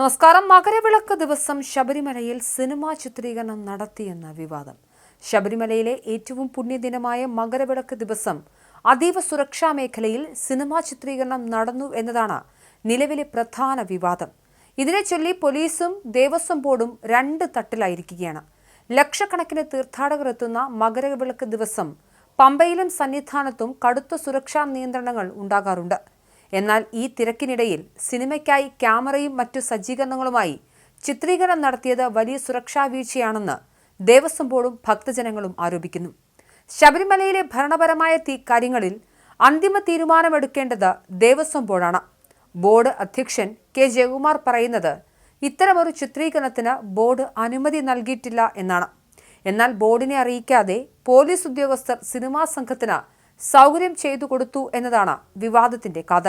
നമസ്കാരം. മകരവിളക്ക് ദിവസം ശബരിമലയിൽ സിനിമാ ചിത്രീകരണം നടത്തിയെന്ന വിവാദം. ശബരിമലയിലെ ഏറ്റവും പുണ്യദിനമായ മകരവിളക്ക് ദിവസം അതീവ സുരക്ഷാ മേഖലയിൽ സിനിമാ ചിത്രീകരണം നടന്നു എന്നതാണ് നിലവിലെ പ്രധാന വിവാദം. ഇതിനെ ചൊല്ലി പോലീസും ദേവസ്വം ബോർഡും രണ്ട് തട്ടിലായിരിക്കുകയാണ്. ലക്ഷക്കണക്കിന് തീർത്ഥാടകർ എത്തുന്ന മകരവിളക്ക് ദിവസം പമ്പയിലും സന്നിധാനത്തും കടുത്ത സുരക്ഷാ നിയന്ത്രണങ്ങൾ ഉണ്ടാകാറുണ്ട്. എന്നാൽ ഈ തിരക്കിനിടയിൽ സിനിമയ്ക്കായി ക്യാമറയും മറ്റു സജ്ജീകരണങ്ങളുമായി ചിത്രീകരണം നടത്തിയത് വലിയ സുരക്ഷാ വീഴ്ചയാണെന്ന് ദേവസ്വം ബോർഡും ഭക്തജനങ്ങളും ആരോപിക്കുന്നു. ശബരിമലയിലെ ഭരണപരമായ കാര്യങ്ങളിൽ അന്തിമ തീരുമാനമെടുക്കേണ്ടത് ദേവസ്വം ബോർഡാണ്. ബോർഡ് അധ്യക്ഷൻ കെ. ജയകുമാർ പറയുന്നത് ഇത്തരമൊരു ചിത്രീകരണത്തിന് ബോർഡ് അനുമതി നൽകിയിട്ടില്ല എന്നാണ്. എന്നാൽ ബോർഡിനെ അറിയിക്കാതെ പോലീസ് ഉദ്യോഗസ്ഥർ സിനിമാ സംഘത്തിന് സൗകര്യം ചെയ്തു കൊടുത്തു എന്നതാണ് വിവാദത്തിന്റെ കഥ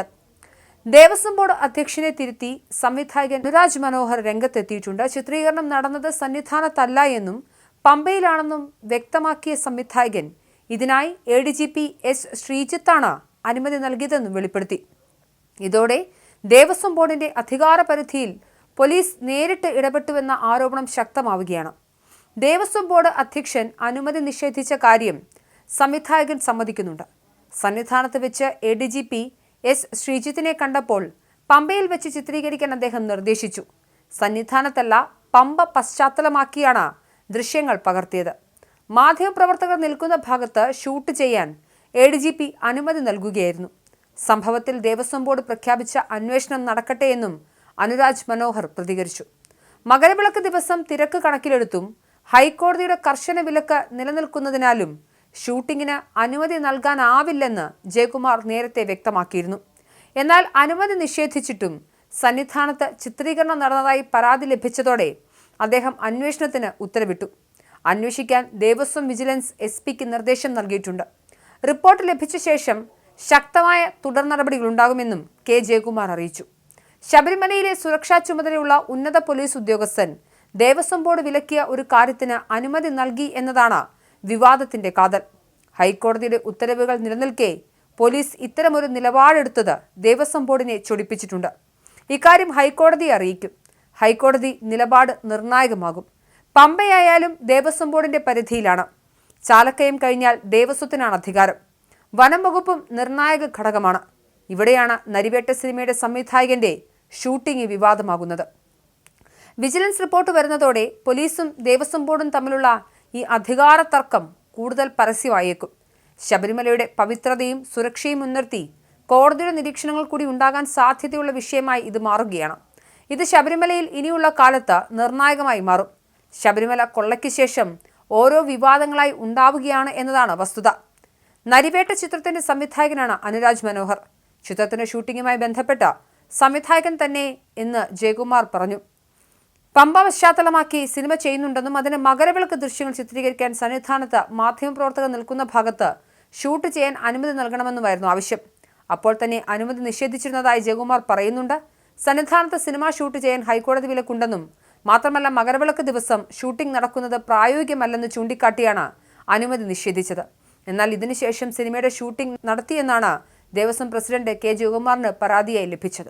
ദേവസ്വം ബോർഡ് അധ്യക്ഷനെ തിരുത്തി സംവിധായകൻ അനുരാജ് മനോഹർ രംഗത്തെത്തിയിട്ടുണ്ട്. ചിത്രീകരണം നടന്നത് സന്നിധാനത്തല്ല എന്നും പമ്പയിലാണെന്നും വ്യക്തമാക്കിയ സംവിധായകൻ ഇതിനായി A D G P S ശ്രീജിത്താണ് അനുമതി നൽകിയതെന്നും വെളിപ്പെടുത്തി. ഇതോടെ ദേവസ്വം ബോർഡിന്റെ അധികാര പരിധിയിൽ പോലീസ് നേരിട്ട് ഇടപെട്ടുവെന്ന ആരോപണം ശക്തമാവുകയാണ്. ദേവസ്വം ബോർഡ് അധ്യക്ഷൻ അനുമതി നിഷേധിച്ച കാര്യം സംവിധായകൻ സമ്മതിക്കുന്നുണ്ട്. സന്നിധാനത്ത് വെച്ച് A D G P S ശ്രീജിത്തിനെ കണ്ടപ്പോൾ പമ്പയിൽ വെച്ച് ചിത്രീകരിക്കാൻ അദ്ദേഹം നിർദ്ദേശിച്ചു. സന്നിധാനത്തല്ല പമ്പ പശ്ചാത്തലമാക്കിയാണ് ദൃശ്യങ്ങൾ പകർത്തിയത്. മാധ്യമപ്രവർത്തകർ നിൽക്കുന്ന ഭാഗത്ത് ഷൂട്ട് ചെയ്യാൻ എ ഡി ജി പി അനുമതി നൽകുകയായിരുന്നു. സംഭവത്തിൽ ദേവസ്വം ബോർഡ് പ്രഖ്യാപിച്ച അന്വേഷണം നടക്കട്ടെ എന്നും അനുരാജ് മനോഹർ പ്രതികരിച്ചു. മകരവിളക്ക് ദിവസം തിരക്ക് കണക്കിലെടുത്തും ഹൈക്കോടതിയുടെ കർശന വിലക്ക് നിലനിൽക്കുന്നതിനാലും ഷൂട്ടിങ്ങിന് അനുമതി നൽകാനാവില്ലെന്ന് ജയകുമാർ നേരത്തെ വ്യക്തമാക്കിയിരുന്നു. എന്നാൽ അനുമതി നിഷേധിച്ചിട്ടും സന്നിധാനത്ത് ചിത്രീകരണം നടന്നതായി പരാതി ലഭിച്ചതോടെ അദ്ദേഹം അന്വേഷണത്തിന് ഉത്തരവിട്ടു. അന്വേഷിക്കാൻ ദേവസ്വം വിജിലൻസ് എസ് പിക്ക് നിർദ്ദേശം നൽകിയിട്ടുണ്ട്. റിപ്പോർട്ട് ലഭിച്ച ശേഷം ശക്തമായ തുടർ നടപടികളുണ്ടാകുമെന്നും കെ ജയകുമാർ അറിയിച്ചു. ശബരിമലയിലെ സുരക്ഷാ ചുമതലയുള്ള ഉന്നത പോലീസ് ഉദ്യോഗസ്ഥൻ ദേവസ്വം ബോർഡ് വിലക്കിയ ഒരു കാര്യത്തിന് അനുമതി നൽകി എന്നതാണ് വിവാദത്തിന്റെ കാതൽ. ഹൈക്കോടതിയുടെ ഉത്തരവുകൾ നിലനിൽക്കെ പോലീസ് ഇത്തരമൊരു നിലപാടെടുത്തത് ദേവസ്വം ബോർഡിനെ ചൊടിപ്പിച്ചിട്ടുണ്ട്. ഇക്കാര്യം ഹൈക്കോടതിയെ അറിയിക്കും. ഹൈക്കോടതി നിലപാട് നിർണായകമാകും. പമ്പയായാലും ദേവസ്വം ബോർഡിന്റെ പരിധിയിലാണ്. ചാലക്കയം കഴിഞ്ഞാൽ ദേവസ്വത്തിനാണ് അധികാരം. വനം വകുപ്പും നിർണായക ഘടകമാണ്. ഇവിടെയാണ് നരിവേട്ട സിനിമയുടെ സംവിധായകന്റെ ഷൂട്ടിംഗ് വിവാദമാകുന്നത്. വിജിലൻസ് റിപ്പോർട്ട് വരുന്നതോടെ പോലീസും ദേവസ്വം ബോർഡും തമ്മിലുള്ള ഈ അധികാര തർക്കം കൂടുതൽ പരസ്യമായേക്കും. ശബരിമലയുടെ പവിത്രതയും സുരക്ഷയും മുൻനിർത്തി കോടതിയുടെ നിരീക്ഷണങ്ങൾ കൂടി ഉണ്ടാകാൻ സാധ്യതയുള്ള വിഷയമായി ഇത് മാറുകയാണ്. ഇത് ശബരിമലയിൽ ഇനിയുള്ള കാലത്ത് നിർണായകമായി മാറും. ശബരിമല കൊള്ളയ്ക്ക് ശേഷം ഓരോ വിവാദങ്ങളായി ഉണ്ടാവുകയാണ് എന്നതാണ് വസ്തുത. നരിവേട്ട ചിത്രത്തിന്റെ സംവിധായകനാണ് അനുരാജ് മനോഹർ. ചിത്രത്തിന്റെ ഷൂട്ടിങ്ങുമായി ബന്ധപ്പെട്ട സംവിധായകൻ തന്നെ എന്ന് ജയകുമാർ പറഞ്ഞു. പമ്പ പശ്ചാത്തലമാക്കി സിനിമ ചെയ്യുന്നുണ്ടെന്നും അതിന് മകരവിളക്ക് ദൃശ്യങ്ങൾ ചിത്രീകരിക്കാൻ സന്നിധാനത്ത് മാധ്യമപ്രവർത്തകർ നിൽക്കുന്ന ഭാഗത്ത് ഷൂട്ട് ചെയ്യാൻ അനുമതി നൽകണമെന്നുമായിരുന്നു ആവശ്യം. അപ്പോൾ തന്നെ അനുമതി നിഷേധിച്ചിരുന്നതായി ജയകുമാർ പറയുന്നുണ്ട്. സന്നിധാനത്ത് സിനിമ ഷൂട്ട് ചെയ്യാൻ ഹൈക്കോടതി വിലക്കുണ്ടെന്നും മാത്രമല്ല മകരവിളക്ക് ദിവസം ഷൂട്ടിംഗ് നടക്കുന്നത് പ്രായോഗികമല്ലെന്ന് ചൂണ്ടിക്കാട്ടിയാണ് അനുമതി നിഷേധിച്ചത്. എന്നാൽ ഇതിനുശേഷം സിനിമയുടെ ഷൂട്ടിംഗ് നടത്തിയെന്നാണ് ദേവസ്വം പ്രസിഡന്റ് കെ ജയകുമാറിന് പരാതിയായി ലഭിച്ചത്.